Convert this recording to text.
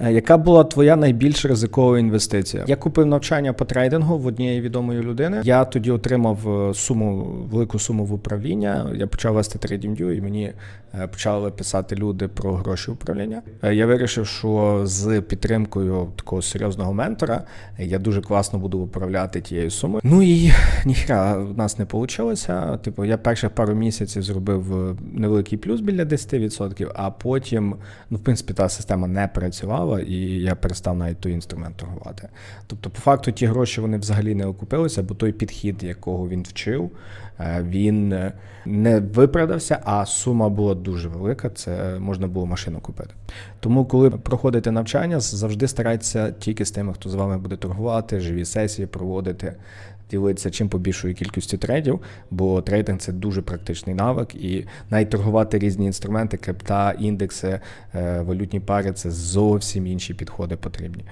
Е, Яка була твоя найбільш ризикова інвестиція? Я купив навчання по трейдингу в однієї відомої людини. Я тоді отримав е, суму, велику суму в управління. Я почав вести TradingView і мені е, почали писати люди про гроші управління. Я вирішив, що з підтримкою такого серйозного ментора я дуже класно буду управляти тією сумою. Ну і ніхера в нас не вийшло. Типу, я перших пару місяців зробив невеликий плюс біля 10%, а потім, ну, в принципі, та система не працювала, і я перестав навіть той інструмент торгувати. Тобто, по факту, ті гроші вони взагалі не окупилися, бо той підхід, якого він вчив, е, він е, не виправдався, а сума була дуже велика. Це можна було машину купити. Тому, коли проходите навчання, завжди старайтеся тільки з тими, хто з вами буде торгувати, живі сесії проводити. Ділитися чим побільшою кількістю трейдів, бо трейдинг це дуже практичний навик, і навіть торгувати різні інструменти, крипта, індекси, е, валютні пари це зовсім інші підходи потрібні.